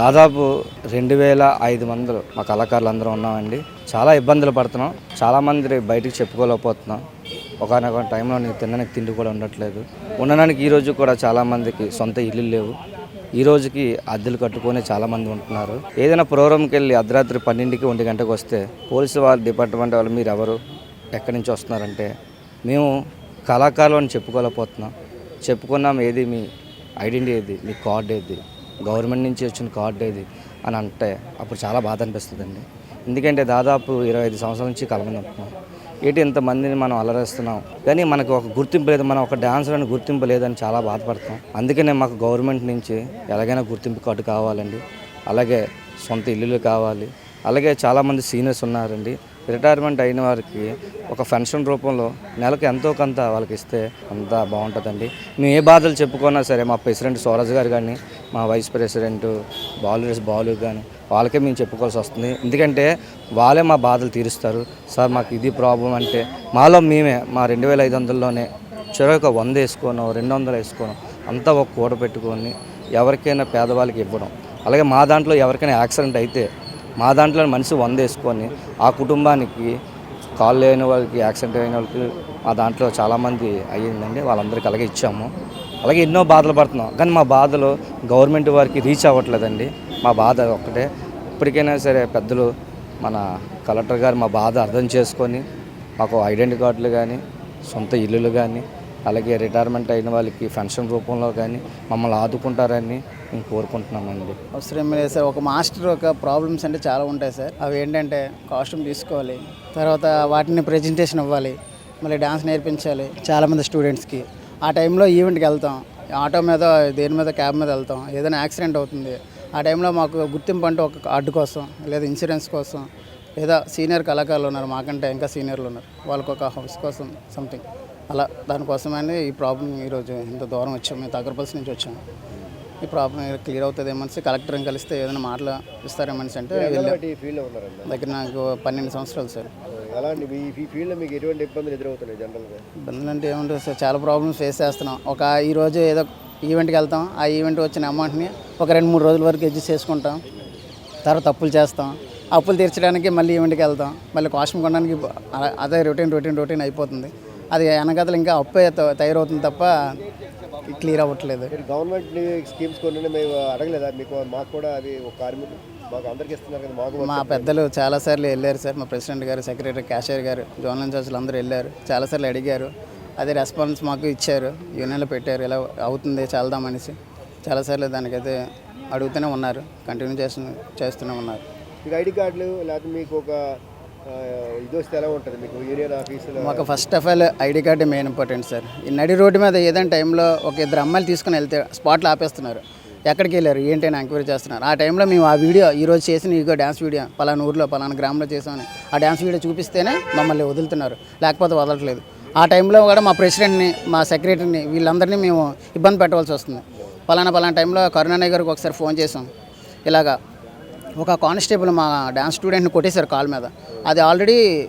దాదాపు రెండు వేల ఐదు మంది మా కళాకారులు అందరూ ఉన్నామండి. చాలా ఇబ్బందులు పడుతున్నాం. చాలా మంది బయటికి చెప్పుకోలేకపోతున్నాం. ఒకనొక టైంలో నేను తినడానికి తిండి కూడా ఉండట్లేదు. ఉండడానికి ఈ రోజు కూడా చాలా మందికి సొంత ఇల్లు లేవు. ఈ రోజుకి అద్దెలు కట్టుకొని చాలా మంది ఉంటున్నారు. ఏదైనా ప్రోగ్రామ్కి వెళ్ళి అర్ధరాత్రి పన్నెండుకి ఒంటి గంటకు వస్తే పోలీసు వాళ్ళ డిపార్ట్మెంట్ వాళ్ళు మీరు ఎవరు ఎక్కడి నుంచి వస్తున్నారంటే మేము కళాకారులు అని చెప్పుకోలేకపోతున్నాం. చెప్పుకున్నాం ఏది మీ ఐడెంటిటీ ఏది మీ కార్డు ఏది గవర్నమెంట్ నుంచి వచ్చిన కార్డు ఇది అని అంటే అప్పుడు చాలా బాధ అనిపిస్తుందండి. ఎందుకంటే దాదాపు ఇరవై ఐదు సంవత్సరాల నుంచి కలమని ఏంటి ఇంతమందిని మనం అలరేస్తున్నాం? కానీ మనకు ఒక గుర్తింపు లేదు మనం ఒక డాన్సర్ అని గుర్తింపు లేదని చాలా బాధపడతాం. అందుకనే మాకు గవర్నమెంట్ నుంచి ఎలాగైనా గుర్తింపు కార్డు కావాలండి. అలాగే సొంత ఇల్లులు కావాలి. అలాగే చాలామంది సీనియర్స్ ఉన్నారండి. రిటైర్మెంట్ అయిన వారికి ఒక పెన్షన్ రూపంలో నెలకు ఎంతో కొంత వాళ్ళకి ఇస్తే అంతా బాగుంటుందండి. మేము ఏ బాధలు చెప్పుకున్నా సరే మా ప్రెసిడెంట్ సోరజ్ గారు కానీ మా వైస్ ప్రెసిడెంట్ బాలు బాలు కానీ వాళ్ళకే మేము చెప్పుకోవాల్సి వస్తుంది. ఎందుకంటే వాళ్ళే మా బాధలు తీరుస్తారు. సార్ మాకు ఇది ప్రాబ్లం అంటే మాలో మేమే మా రెండు వేల ఐదు వందల్లోనే చెరొక వంద వేసుకోను రెండు వందలు వేసుకోను అంతా ఒక కూడ పెట్టుకొని ఎవరికైనా పేదవాళ్ళకి ఇవ్వడం. అలాగే మా దాంట్లో ఎవరికైనా యాక్సిడెంట్ అయితే మా దాంట్లో మనిషి వంద వేసుకొని ఆ కుటుంబానికి కాల్ లేని వాళ్ళకి యాక్సిడెంట్ అయిన వాళ్ళకి మా దాంట్లో చాలామంది అయ్యిందండి. వాళ్ళందరికీ అలాగే ఇచ్చాము. అలాగే ఎన్నో బాధలు పడుతున్నాం. కానీ మా బాధలు గవర్నమెంట్ వారికి రీచ్ అవ్వట్లేదండి. మా బాధ ఒక్కటే. ఇప్పటికైనా సరే పెద్దలు మన కలెక్టర్ గారు మా బాధ అర్థం చేసుకొని మాకు ఐడెంటిటీ కార్డులు కానీ సొంత ఇల్లులు కానీ అలాగే రిటైర్మెంట్ అయిన వాళ్ళకి పెన్షన్ రూపంలో కానీ మమ్మల్ని ఆదుకుంటారని మేము కోరుకుంటున్నామండి. అవసరం లేదు సార్. ఒక మాస్టర్ ఒక ప్రాబ్లమ్స్ అంటే చాలా ఉంటాయి సార్. అవి ఏంటంటే కాస్ట్యూమ్ తీసుకోవాలి తర్వాత వాటిని ప్రజెంటేషన్ ఇవ్వాలి మళ్ళీ డ్యాన్స్ నేర్పించాలి చాలామంది స్టూడెంట్స్కి. ఆ టైంలో ఈవెంట్కి వెళ్తాం. ఆటో మీద దేని మీద క్యాబ్ మీద వెళ్తాం. ఏదైనా యాక్సిడెంట్ అవుతుంది. ఆ టైంలో మాకు గుర్తింపు అంటే ఒక కార్డు కోసం లేదా ఇన్సూరెన్స్ కోసం లేదా సీనియర్ కళాకారులు ఉన్నారు మాకంటే ఇంకా సీనియర్లు ఉన్నారు. వాళ్ళకు ఒక హౌస్ కోసం సంథింగ్ అలా దానికోసమని ఈ ప్రాబ్లం ఈరోజు ఇంత దూరం వచ్చాం. మేము తగ్గరపల్సి నుంచి వచ్చాము ఈ ప్రాబ్లం క్లియర్ అవుతుంది ఏమనిసి కలెక్టర్ని కలిస్తే ఏదైనా మాటలు ఇస్తారేమనిసి అంటే దగ్గర నాకు పన్నెండు సంవత్సరాలు సార్. అలాంటి మీ ఈ ఫీల్డ్లో మీకు ఎటువంటి ఇబ్బందులు ఎదురవుతున్నాయి జనరల్గా ఇబ్బందులు అంటే ఏముంటుంది సార్ చాలా ప్రాబ్లమ్స్ ఫేస్ చేస్తున్నాం. ఒక ఈ రోజు ఏదో ఈవెంట్కి వెళ్తాం ఆ ఈవెంట్ వచ్చిన అమౌంట్ని ఒక రెండు మూడు రోజుల వరకు అడ్జస్ట్ చేసుకుంటాం. తర్వాత అప్పులు చేస్తాం. అప్పులు తీర్చడానికి మళ్ళీ ఈవెంట్కి వెళ్తాం. మళ్ళీ కాస్ట్యూమ్ కొనడానికి అదే రొటీన్ రొటీన్ రొటీన్ అయిపోతుంది. అది వెనకతలు ఇంకా అప్పే తయారవుతుంది తప్ప క్లియర్ అవ్వట్లేదు. గవర్నమెంట్ స్కీమ్స్ కొన్ని మేము అడగలేదా? మీకు మాకు కూడా అది ఒక కార్మికులు మాకు అందరికి ఇస్తున్నారు కదా మాకు మా పెద్దలు చాలాసార్లు వెళ్ళారు సార్ మా ప్రెసిడెంట్ గారు సెక్రటరీ క్యాషియర్ గారు జోనల్ ఇన్ఛార్జ్లు అందరూ వెళ్ళారు. చాలాసార్లు అడిగారు. అదే రెస్పాన్స్ మాకు ఇచ్చారు. యూనియన్లో పెట్టారు. ఇలా అవుతుంది చాలదామనేసి. చాలాసార్లు దానికైతే అడుగుతూనే ఉన్నారు. కంటిన్యూ చేస్తూ చేస్తూనే ఉన్నారు. మీకు ఐడి కార్డులు లేకపోతే మీకు ఒక ఇది వస్తే ఎలా ఉంటుంది మీకు? యూనియన్ ఆఫీసులో మాకు first of all ID card main important sir ఈ నడి రోడ్డు మీద ఏదైనా టైంలో ఒక ఇద్దరు అమ్మాయిలు తీసుకుని వెళ్తే స్పాట్లో ఆపేస్తున్నారు. ఎక్కడికి వెళ్ళారు? ఏంటి అని ఎంక్వైరీ చేస్తున్నారు. ఆ టైంలో మేము ఆ వీడియో ఈరోజు చేసిన ఇదిగో డ్యాన్స్ వీడియో పలానా ఊర్లో పలానా గ్రామంలో చేసామని ఆ డ్యాన్స్ వీడియో చూపిస్తేనే మమ్మల్ని వదులుతున్నారు. లేకపోతే వదలట్లేదు. ఆ టైంలో కూడా మా ప్రెసిడెంట్ని మా సెక్రటరీని వీళ్ళందరినీ మేము ఇబ్బంది పెట్టవలసి వస్తుంది. పలానా పలానా టైంలో కరుణానయ్య గారికి ఒకసారి ఫోన్ చేసాం. ఇలాగా ఒక కానిస్టేబుల్ మా డాన్స్ స్టూడెంట్ని కొట్టేశారు కాల్ మీద. అది ఆల్రెడీ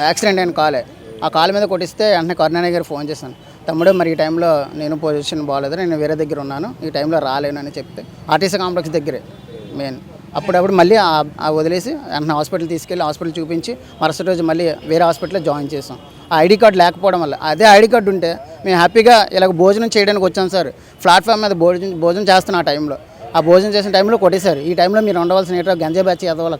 యాక్సిడెంట్ అయిన కాలే. ఆ కాల్ మీద కొట్టిస్తే వెంటనే కరుణానయ్య గారు ఫోన్ చేశాను. తమ్ముడు మరి ఈ టైంలో నేను పొజిషన్ బాగాలేదు నేను వేరే దగ్గర ఉన్నాను ఈ టైంలో రాలేను అని చెప్తే ఆర్టీసీ కాంప్లెక్స్ దగ్గరే మెయిన్. అప్పుడప్పుడు మళ్ళీ ఆ- వదిలేసి వెంటనే హాస్పిటల్ తీసుకెళ్ళి హాస్పిటల్ చూపించి మరుసటి రోజు మళ్ళీ వేరే హాస్పిటల్లో జాయిన్ చేసాం ఆ ఐడి కార్డు లేకపోవడం వల్ల అదే ఐడి కార్డు ఉంటే మేము హ్యాపీగా ఇలాగ భోజనం చేయడానికి వచ్చాం సార్. ప్లాట్ఫామ్ మీద భోజనం భోజనం చేస్తున్నా ఆ టైంలో. ఆ భోజనం చేసిన టైంలో కొట్టేశారు. ఈ టైంలో మీరు ఉండవలసిన ఏంటో గంజా బ్యాచ్ ఎదవాల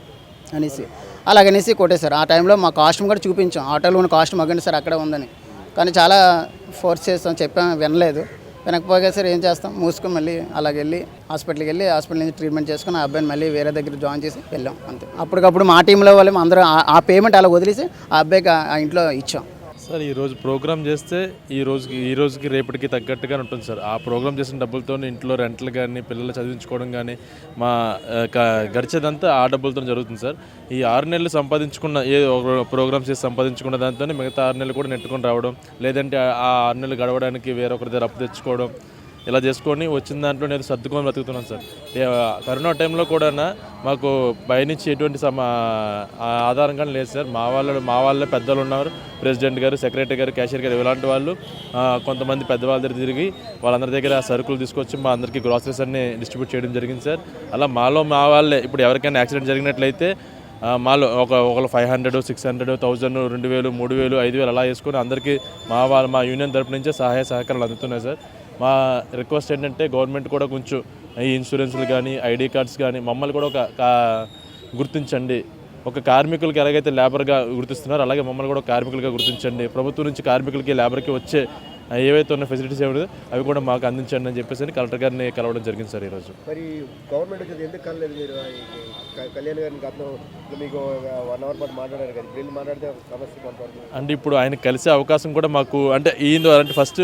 అనేసి. అలాగనేసి కొట్టేశారు. ఆ టైంలో మా కాస్ట్యూమ్ కూడా చూపించాం. ఆటోలో ఉన్న కాస్ట్యూమ్ అగ్గండి సార్ అక్కడే ఉందని. కానీ చాలా ఫోర్స్ చేస్తాం చెప్పాం వినలేదు. వెనకపోగా సార్ ఏం చేస్తాం? మూసుకొని మళ్ళీ అలాగ వెళ్ళి హాస్పిటల్కి వెళ్ళి హాస్పిటల్ నుంచి ట్రీట్మెంట్ చేసుకుని ఆ అబ్బాయిని మళ్ళీ వేరే దగ్గర జాయిన్ చేసి వెళ్ళాం అంతే. అప్పటికప్పుడు మా టీంలో వాళ్ళు అందరూ ఆ- పేమెంట్ అలా వదిలేసి ఆ అబ్బాయికి ఆ ఇంట్లో ఇచ్చాం. సార్ ఈరోజు ప్రోగ్రామ్ చేస్తే ఈ రోజుకి ఈ రోజుకి రేపటికి తగ్గట్టుగా ఉంటుంది సార్. ఆ ప్రోగ్రామ్ చేసిన డబ్బులతో ఇంట్లో రెంట్లు కానీ పిల్లలు చదివించుకోవడం కానీ మా గడిచేదంతా ఆ డబ్బులతో జరుగుతుంది సార్. ఈ ఆరు నెలలు సంపాదించుకున్న ఏ ప్రోగ్రామ్స్ చేసి సంపాదించుకున్న దాంతో మిగతా ఆరు నెలలు కూడా నెట్టుకొని రావడం లేదంటే ఆ ఆరు నెలలు గడవడానికి వేరొకరి దగ్గర అప్పు తెచ్చుకోవడం ఇలా చేసుకొని వచ్చిన దాంట్లో నేను సర్దుకొని బ్రతుకుతున్నాను సార్. కరోనా టైంలో కూడా మాకు పైనుంచి ఎటువంటి సమ ఆధారం కానీ లేదు సార్. మా వాళ్ళు మా వాళ్ళే పెద్దలు ఉన్నారు. ప్రెసిడెంట్ గారు సెక్రటరీ గారు క్యాషియర్ గారు ఇలాంటి వాళ్ళు కొంతమంది పెద్దవాళ్ళ దగ్గర తిరిగి వాళ్ళందరి దగ్గర సరుకులు తీసుకొచ్చి మా అందరికీ గ్రాసరీస్ అన్ని డిస్ట్రిబ్యూట్ చేయడం జరిగింది సార్. అలా మాలో మా వాళ్ళే ఇప్పుడు ఎవరికైనా యాక్సిడెంట్ జరిగినట్లయితే మాలో ఒక ఒకళ్ళు five hundred six hundred thousand రెండు వేలు మూడు వేలు ఐదు వేలు అలా వేసుకొని అందరికీ మా వాళ్ళ మా యూనియన్ తరపు నుంచే సహాయ సహకారాలు అందుతున్నాయి సార్. మా రిక్వెస్ట్ ఏంటంటే గవర్నమెంట్ కూడా కొంచెం ఈ ఇన్సూరెన్స్లు కానీ ఐడి కార్డ్స్ కానీ మమ్మల్ని కూడా ఒక గుర్తించండి. ఒక కార్మికులకి ఎలాగైతే లేబర్గా గుర్తిస్తున్నారో అలాగే మమ్మల్ని కూడా కార్మికులుగా గుర్తించండి. ప్రభుత్వం నుంచి కార్మికులకి లేబర్కి వచ్చే ఏవైతే ఉన్న ఫెసిలిటీస్ ఏమి అవి కూడా మాకు అందించండి అని చెప్పేసి కలెక్టర్ గారిని కలవడం జరిగింది సార్ ఈరోజు. మరి గవర్నమెంట్ ఎందుకు కలలేదు మీరు? కళ్యాణ్ గారిని గతం మీకు వన్ అవర్ పాటు మాట్లాడారు కదా మాట్లాడితే సమస్య అంటే ఇప్పుడు ఆయన కలిసే అవకాశం కూడా మాకు అంటే ఈ అంటే ఫస్ట్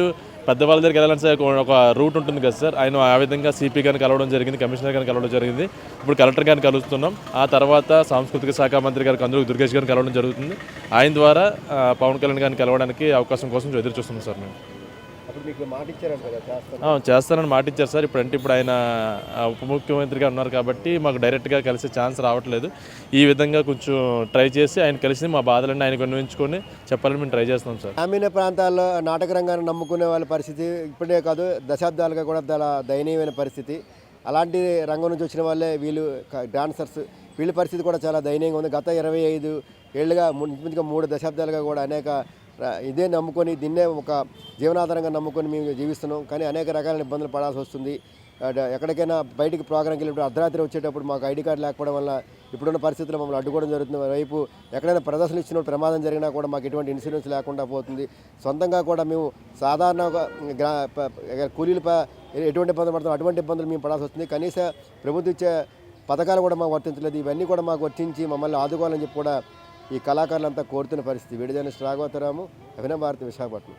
పెద్దవాళ్ళ దగ్గరికి వెళ్ళాలని సార్ ఒక- రూట్ ఉంటుంది కదా సార్. ఆయన ఆ విధంగా సిపి గారిని కలవడం జరిగింది కమిషనర్ గారిని కలవడం జరిగింది. ఇప్పుడు కలెక్టర్ గారిని కలుస్తున్నాం. ఆ తర్వాత సాంస్కృతిక శాఖ మంత్రి గారికి అందరూ దుర్గేష్ గారిని కలవడం జరుగుతుంది. ఆయన ద్వారా పవన్ కళ్యాణ్ గారిని కలవడానికి అవకాశం కోసం ఎదురు చూస్తున్నాం సార్ మేము. చేస్తానని మాట ఇచ్చారు సార్. ఇప్పుడు అంటే ఇప్పుడు ఆయన ఉప ముఖ్యమంత్రిగా ఉన్నారు కాబట్టి మాకు డైరెక్ట్గా కలిసే ఛాన్స్ రావట్లేదు. ఈ విధంగా కొంచెం ట్రై చేసి ఆయన కలిసి మా బాధలన్నీ ఆయన విన్నవించుకొని చెప్పాలని మేము ట్రై చేస్తున్నాం సార్. గ్రామీణ ప్రాంతాల్లో నాటక రంగాన్ని నమ్ముకునే వాళ్ళ పరిస్థితి ఇప్పుడే కాదు దశాబ్దాలుగా కూడా చాలా దయనీయమైన పరిస్థితి. అలాంటి రంగం నుంచి వచ్చిన వాళ్ళే వీళ్ళు డాన్సర్స్. వీళ్ళ పరిస్థితి కూడా చాలా దయనీయంగా ఉంది. గత ఇరవై ఐదు ఏళ్ళుగా ముందుగా మూడు దశాబ్దాలుగా కూడా అనేక ఇదే నమ్ముకొని దీన్నే ఒక జీవనాధారంగా నమ్ముకొని మేము జీవిస్తున్నాం. కానీ అనేక రకాల ఇబ్బందులు పడాల్సి వస్తుంది. ఎక్కడికైనా బయటికి ప్రోగ్రామ్కి వెళ్ళినప్పుడు అర్ధరాత్రి వచ్చేటప్పుడు మాకు ఐడి కార్డు లేకపోవడం వల్ల ఇప్పుడున్న పరిస్థితుల్లో మమ్మల్ని అడ్డుకోవడం జరుగుతుంది. వైపు ఎక్కడైనా ప్రదర్శన ఇచ్చినప్పుడు ప్రమాదం జరిగినా కూడా మాకు ఎటువంటి ఇన్సూరెన్స్ లేకుండా పోతుంది. సొంతంగా కూడా మేము సాధారణ కూలీలు ఎటువంటి ఇబ్బందులు పడతాం అటువంటి ఇబ్బందులు మేము పడాల్సి వస్తుంది. కనీస ప్రభుత్వం ఇచ్చే పథకాలు కూడా మాకు వర్తించలేదు. ఇవన్నీ కూడా మాకు వర్తించి మమ్మల్ని ఆదుకోవాలని చెప్పి కూడా ఈ కళాకారులంతా కోరుతున్న పరిస్థితి. విడిజన శ్రాగవతరాము అభినవ భారతి విశాఖపట్నం.